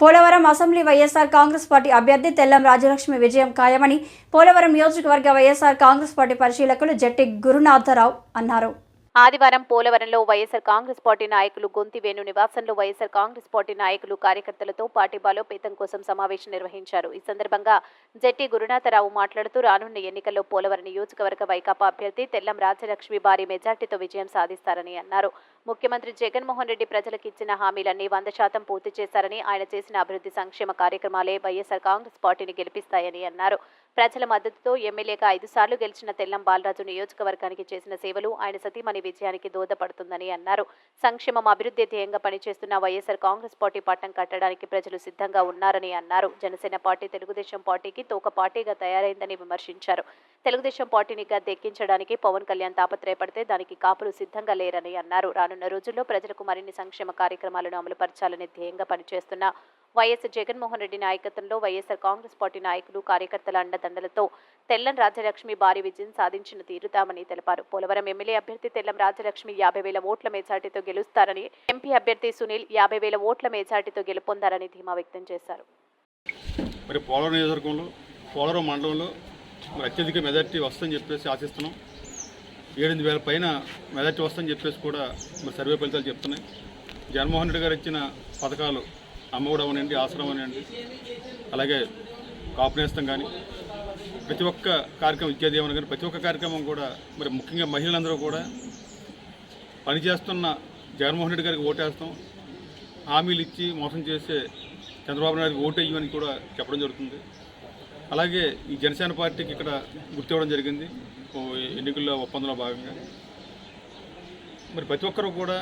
Polavaram assembly YSR Congress party అభ్యర్థి తెల్లం రాజలక్ష్మి విజయం ఖాయమని పోలవరం నియోజకవర్గ వైఎస్ఆర్ కాంగ్రెస్ పార్టీ పరిశీలకులు జట్టి గురునాథరావు అన్నారు. ఆదివారం పోలవరంలో వైఎస్సార్ కాంగ్రెస్ పార్టీ నాయకులు గొంతి వేణు నివాసంలో వైఎస్సార్ కాంగ్రెస్ పార్టీ నాయకులు కార్యకర్తలతో పార్టీ బలోపేతం కోసం సమావేశం నిర్వహించారు. ఈ సందర్భంగా జట్టి గురునాథరావు మాట్లాడుతూ రానున్న ఎన్నికల్లో పోలవరం నియోజకవర్గ వైకాపా అభ్యర్థి తెల్లం రాజలక్ష్మి భారీ మెజార్టీతో విజయం సాధిస్తారని అన్నారు. ముఖ్యమంత్రి జగన్మోహన్ రెడ్డి ప్రజలకు ఇచ్చిన హామీలన్నీ వంద శాతం పూర్తి చేశారని ఆయన చేసిన అభివృద్ధి సంక్షేమ కార్యక్రమాలే వైఎస్ఆర్ కాంగ్రెస్ పార్టీని గెలిపిస్తాయని అన్నారు. ప్రజల మద్దతుతో ఎమ్మెల్యేగా ఐదు సార్లు గెలిచిన తెల్లం బాలరాజు నియోజకవర్గానికి చేసిన సేవలు ఆయన సతీమణి విజయానికి దోహదపడుతుందని అన్నారు. సంక్షేమం అభివృద్ధి ధ్యేయంగా పనిచేస్తున్న వైఎస్ఆర్ కాంగ్రెస్ పార్టీ పట్టం కట్టడానికి ప్రజలు సిద్ధంగా ఉన్నారని అన్నారు. జనసేన పార్టీ తెలుగుదేశం పార్టీకి తోక పార్టీగా తయారైందని విమర్శించారు. తెలుగుదేశం పార్టీని గద్దెక్కించడానికి పవన్ కళ్యాణ్ తాపత్రయపడితే దానికి కాపులు సిద్ధంగా లేరని అన్నారు. రానున్న రోజుల్లో ప్రజలకు మరిన్ని సంక్షేమ కార్యక్రమాలను అమలుపరచాలని ధ్యేయంగా పనిచేస్తున్న వైఎస్ జగన్మోహన్ రెడ్డి నాయకత్వంలో వైఎస్ఆర్ కాంగ్రెస్ పార్టీ నాయకులు కార్యకర్తల అండదండలతో తెల్లం రాజలక్ష్మి భారీ విజయం సాధించిన తీరుతామని తెలిపారు. పోలవరం ఎమ్మెల్యే అభ్యర్థి తెల్లం రాజలక్ష్మి యాభై వేల ఓట్ల మెజార్టీతో గెలుస్తారని ఎంపీ అభ్యర్థి సునీల్ యాభై వేల ఓట్ల మెజార్టీతో గెలుపొందారని ధీమా వ్యక్తం చేశారు. మరి పోలవరం నియోజకవర్గంలో పోలవరం మండలంలో మరి అత్యధిక మెజార్టీ వస్తుందని చెప్పేసి ఆశిస్తున్నాం. ఏడెనిమిది వేల పైన మెజార్టీ వస్తుందని చెప్పేసి కూడా మరి సర్వే ఫలితాలు చెప్తున్నాయి. జగన్మోహన్ రెడ్డి గారు ఇచ్చిన పథకాలు అమ్మఒడి అవనండి ఆశ్రమం అవనండి అలాగే కాపునేస్తం కానీ ప్రతి ఒక్క కార్యక్రమం విద్యాదీవన కానీ ప్రతి ఒక్క కార్యక్రమం కూడా మరి ముఖ్యంగా మహిళలందరూ కూడా పనిచేస్తున్న జగన్మోహన్ రెడ్డి గారికి ఓటేస్తాం. హామీలు ఇచ్చి మోసం చేసే చంద్రబాబు నాయుడు ఓటు వేయమని కూడా చెప్పడం జరుగుతుంది. అలాగే ఈ జనసేన పార్టీకి ఇక్కడ గుర్తు ఇవ్వడం జరిగింది. ఓ ఎన్నికల్లో ఒప్పందంలో భాగంగా. మరి ప్రతి ఒక్కరూ కూడా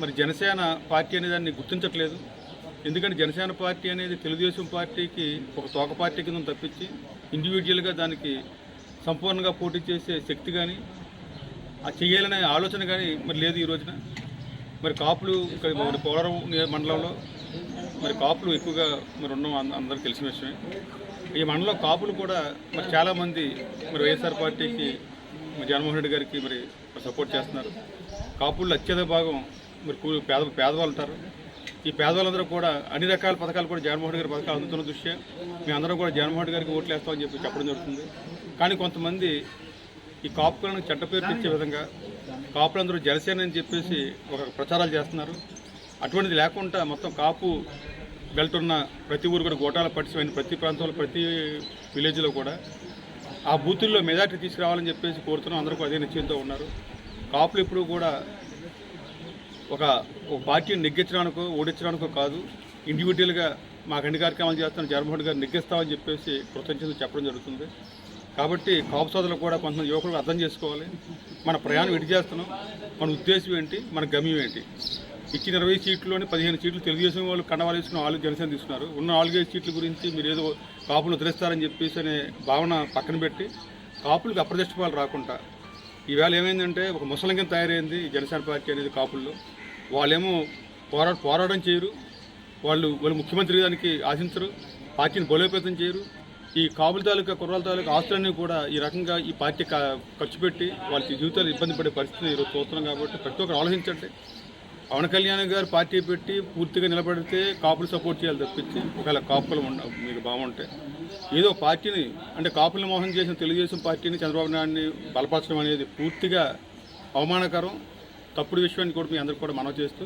మరి జనసేన పార్టీ అనే దాన్ని గుర్తించట్లేదు. ఎందుకంటే జనసేన పార్టీ అనేది తెలుగుదేశం పార్టీకి ఒక తోక పార్టీ కింద తప్పించి ఇండివిజువల్గా దానికి సంపూర్ణంగా పోటీ చేసే శక్తి కానీ ఆ చేయాలనే ఆలోచన కానీ మరి లేదు ఈ రోజున. మరి కాపులు ఇక్కడ మరి పోలవరం మండలంలో మరి కాపులు ఎక్కువగా మరి ఉన్నాం అందరికీ తెలిసిన విషయమే. ఈ మండలంలో కాపులు కూడా మరి చాలామంది మరి వైఎస్ఆర్ పార్టీకి మరి జగన్మోహన్ రెడ్డి గారికి మరి సపోర్ట్ చేస్తున్నారు. కాపుల్లో అత్యధిక భాగం మరి కూ- పేద పేదవాళ్ళు ఉంటారు. ఈ పేదవాళ్ళందరూ కూడా అన్ని రకాల పథకాలు కూడా జగన్మోహన్ గారి పథకాలు అందుతున్న దృష్ట్యా మేమందరం కూడా జగన్మోహన్ గారికి ఓట్లు వేస్తామని చెప్పి చెప్పడం జరుగుతుంది. కానీ కొంతమంది ఈ కాపులను చెడ్డ పేరు తెచ్చే విధంగా కాపులందరూ జలసేన అని చెప్పేసి ఒక ప్రచారాలు చేస్తున్నారు. అటువంటిది లేకుండా మొత్తం కాపు వెళ్తున్న ప్రతి ఊరు కూడా గోటాల పట్టిన ప్రతి ప్రాంతంలో ప్రతి విలేజ్లో కూడా. ఆ బూతుల్లో మెజార్టీ తీసుకురావాలని చెప్పేసి కోరుతున్నాం. అందరూ అదే నిశ్చయంతో ఉన్నారు. కాపులు ఇప్పుడు కూడా ఒక ఒక పార్టీని నెగ్గించడానికో ఓడించడానికో కాదు. ఇండివిజువల్గా మాకు అన్ని కార్యక్రమాలు చేస్తున్న జగన్మోహన్ గారు నెగ్గిస్తామని చెప్పేసి కృతజ్ఞతలు చెప్పడం జరుగుతుంది. కాబట్టి కాపు సోదరులు కూడా కొంతమంది యువకులు అర్థం చేసుకోవాలి. మన ప్రయాణం ఎటు చేస్తున్నాం. మన ఉద్దేశం ఏంటి? మన గమ్యం ఏంటి? ఇచ్చిన ఇరవై సీట్లోని పదిహేను సీట్లు తెలుగుదేశం వాళ్ళు కండవాలు వేసుకున్న వాళ్ళు జనసేన తీసుకున్నారు. ఉన్న నాలుగైదు సీట్ల గురించి మీరు ఏదో కాపులు వదిలేస్తారని చెప్పేసి అనే భావన పక్కన పెట్టి కాపులకు అప్రదర్శపాలు రాకుండా ఈవేళ ఏమైందంటే ఒక ముసలింగం తయారైంది జనసేన పార్టీ అనేది కాపుల్లో. వాళ్ళేమో పోరా పోరాటం చేయరు. వాళ్ళు వాళ్ళు ముఖ్యమంత్రి దానికి ఆశించరు. పార్టీని బలోపేతం చేయరు. ఈ కాపుల తాలూకా కుర్రాల తాలూకా ఆస్తులన్నీ కూడా ఈ రకంగా ఈ పార్టీ ఖర్చు పెట్టి వాళ్ళ జీవితాలు ఇబ్బంది పడే పరిస్థితి ఈరోజు చూస్తున్నాం కాబట్టి ప్రతి ఒక్కరు ఆలోచించండి. పవన్ కళ్యాణ్ గారు పార్టీ పెట్టి పూర్తిగా నిలబడితే కాపులు సపోర్ట్ చేయాలి తప్పించి ఒకవేళ కాపులు ఉండ మీకు బాగుంటే ఏదో పార్టీని అంటే కాపులు మోహన్ చేసిన తెలుగుదేశం పార్టీని చంద్రబాబు నాయుడిని బలపరచడం అనేది పూర్తిగా అవమానకరం. తప్పుడు విషయాన్ని కూడా మీ అందరికీ కూడా మనవి చేస్తూ